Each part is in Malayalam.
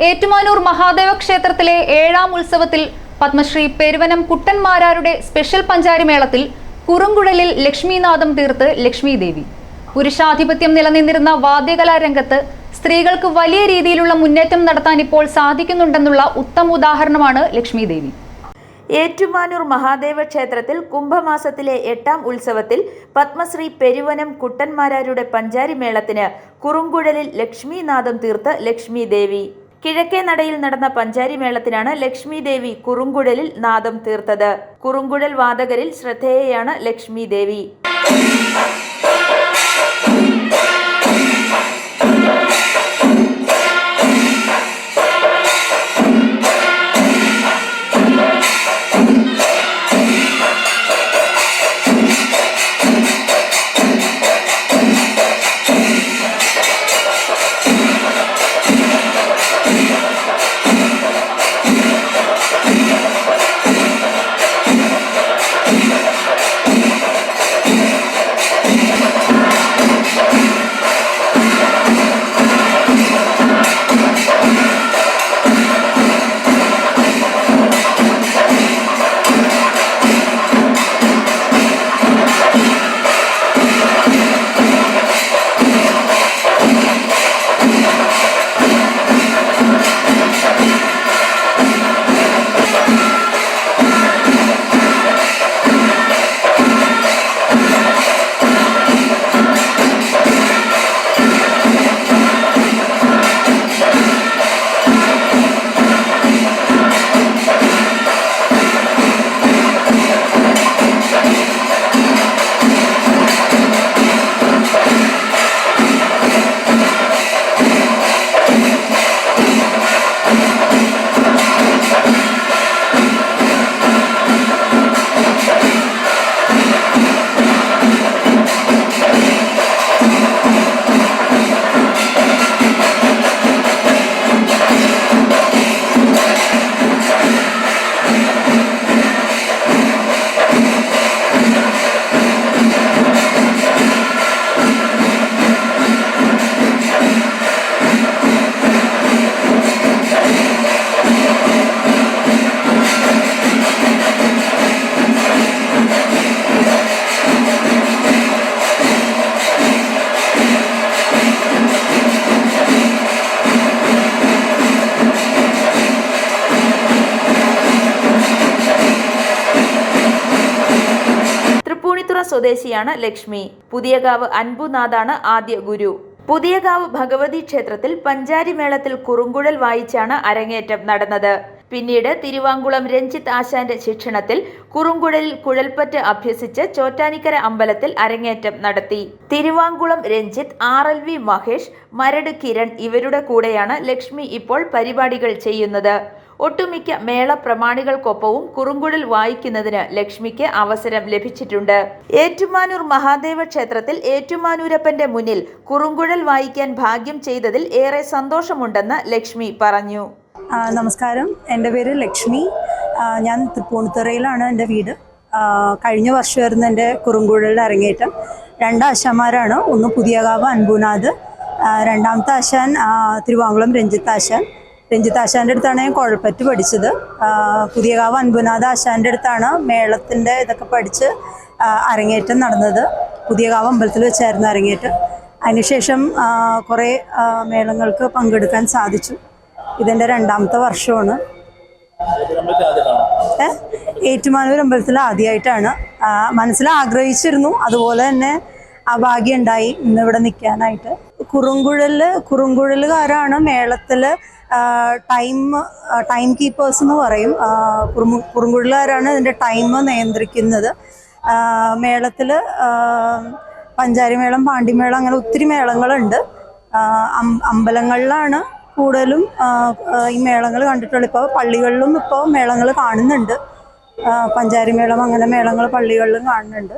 ഏറ്റുമാനൂർ മഹാദേവ ക്ഷേത്രത്തിലെ ഏഴാം ഉത്സവത്തിൽ പത്മശ്രീ പെരുവനം കുട്ടൻമാരാരുടെ സ്പെഷ്യൽ പഞ്ചാരിമേളത്തിൽ കുറുങ്കുഴലിൽ ലക്ഷ്മീനാഥം തീർത്ത് ലക്ഷ്മി ദേവി പുരുഷാധിപത്യം നിലനിന്നിരുന്ന വാദ്യകലാരംഗത്ത് സ്ത്രീകൾക്ക് വലിയ രീതിയിലുള്ള മുന്നേറ്റം നടത്താൻ ഇപ്പോൾ സാധിക്കുന്നുണ്ടെന്നുള്ള ഉത്തമ ഉദാഹരണമാണ് ലക്ഷ്മി ദേവി ഏറ്റുമാനൂർ മഹാദേവ ക്ഷേത്രത്തിൽ കുംഭമാസത്തിലെ എട്ടാം ഉത്സവത്തിൽ പത്മശ്രീ പെരുവനം കുട്ടന്മാരാരുടെ പഞ്ചാരിമേളത്തിന് കുറുങ്കുഴലിൽ ലക്ഷ്മിനാഥം തീർത്ത് ലക്ഷ്മി ദേവി കിഴക്കേ നടയിൽ നടന്ന പഞ്ചാരി മേളത്തിനാണ് ലക്ഷ്മി ദേവി കുറുങ്കുഴലിൽ നാദം തീർത്തത്. കുറുങ്കുഴൽ വാദകരിൽ ശ്രദ്ധേയയാണ് ലക്ഷ്മി ദേവി തൃപ്പൂണിത്തുറ സ്വദേശിയാണ് ലക്ഷ്മി. പുതിയകാവ് അൻപുനാഥാണ് ആദ്യ ഗുരു. പുതിയകാവ് ഭഗവതി ക്ഷേത്രത്തിൽ പഞ്ചാരി മേളത്തിൽ കുറുങ്കുഴൽ വായിച്ചാണ് അരങ്ങേറ്റം നടന്നത്. പിന്നീട് തിരുവാങ്കുളം രഞ്ജിത്ത് ആശാന്റെ ശിക്ഷണത്തിൽ കുറുങ്കുഴലിൽ കുഴൽപ്പറ്റ് അഭ്യസിച്ച് ചോറ്റാനിക്കര അമ്പലത്തിൽ അരങ്ങേറ്റം നടത്തി. Thiruvankulam Ranjith R L V Mahesh Maradu Kiran ഇവരുടെ കൂടെയാണ് ലക്ഷ്മി ഇപ്പോൾ പരിപാടികൾ ചെയ്യുന്നത്. ഒട്ടുമിക്ക മേള പ്രമാണികൾക്കൊപ്പവും കുറുങ്കുഴൽ വായിക്കുന്നതിന് ലക്ഷ്മിക്ക് അവസരം ലഭിച്ചിട്ടുണ്ട്. ഏറ്റുമാനൂർ മഹാദേവ ക്ഷേത്രത്തിൽ ഏറ്റുമാനൂരപ്പന്റെ മുന്നിൽ കുറുങ്കുഴൽ വായിക്കാൻ ഭാഗ്യം ചെയ്തതിൽ ഏറെ സന്തോഷമുണ്ടെന്ന് ലക്ഷ്മി പറഞ്ഞു. നമസ്കാരം. എന്റെ പേര് ലക്ഷ്മി. ഞാൻ തൃപ്പൂണിത്തുറയിലാണ് എന്റെ വീട്. കഴിഞ്ഞ വർഷമായിരുന്നു എന്റെ കുറുങ്കുഴലിന്റെ അരങ്ങേറ്റം. രണ്ട് ആശാന്മാരാണ്. ഒന്ന് പുതിയകാവ് അൻപുനാഥ്. രണ്ടാമത്തെ ആശാൻ തിരുവാങ്കുളം രഞ്ജിത്ത് ആശാൻ. രഞ്ജിത്ത് ആശാന്റെ അടുത്താണ് ഞാൻ കുഴൽപ്പറ്റ് പഠിച്ചത്. പുതിയകാവ് അൻപുനാഥ് ആശാന്റെ അടുത്താണ് മേളത്തിന്റെ ഇതൊക്കെ പഠിച്ച് അരങ്ങേറ്റം നടന്നത്. പുതിയകാവ് അമ്പലത്തിൽ വെച്ചായിരുന്നു അരങ്ങേറ്റം. അതിനുശേഷം കുറേ മേളങ്ങൾക്ക് പങ്കെടുക്കാൻ സാധിച്ചു. ഇതെന്റെ രണ്ടാമത്തെ വർഷമാണ്? ഏറ്റുമാനൂർ അമ്പലത്തിൽ ആദ്യമായിട്ടാണ്. മനസ്സിൽ ആഗ്രഹിച്ചിരുന്നു. അതുപോലെ തന്നെ ആ ഭാഗ്യം ഉണ്ടായി ഇന്ന് ഇവിടെ നിൽക്കാനായിട്ട്. കുറുങ്കുഴൽ കുറുങ്കുഴലുകാരാണ് മേളത്തിൽ ടൈം ടൈം കീപ്പേഴ്സ് എന്ന് പറയും. കുറുങ്കുഴലുകാരാണ് ഇതിന്റെ ടൈം നിയന്ത്രിക്കുന്നത്. മേളത്തിൽ പഞ്ചാരിമേളം പാണ്ടിമേളം അങ്ങനെ ഒത്തിരി മേളങ്ങളുണ്ട്. അമ്പലങ്ങളിലാണ് കൂടുതലും ഈ മേളങ്ങൾ കണ്ടിട്ടുള്ളത്. ഇപ്പോൾ പള്ളികളിലും ഇപ്പോൾ മേളങ്ങൾ കാണുന്നുണ്ട്. പഞ്ചാരിമേളം പഞ്ചാരി മേളം അങ്ങനെ മേളങ്ങൾ പള്ളികളിലും കാണുന്നുണ്ട്.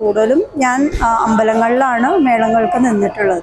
കൂടുതലും ഞാൻ അമ്പലങ്ങളിലാണ് മേളങ്ങൾക്ക് നിന്നിട്ടുള്ളത്.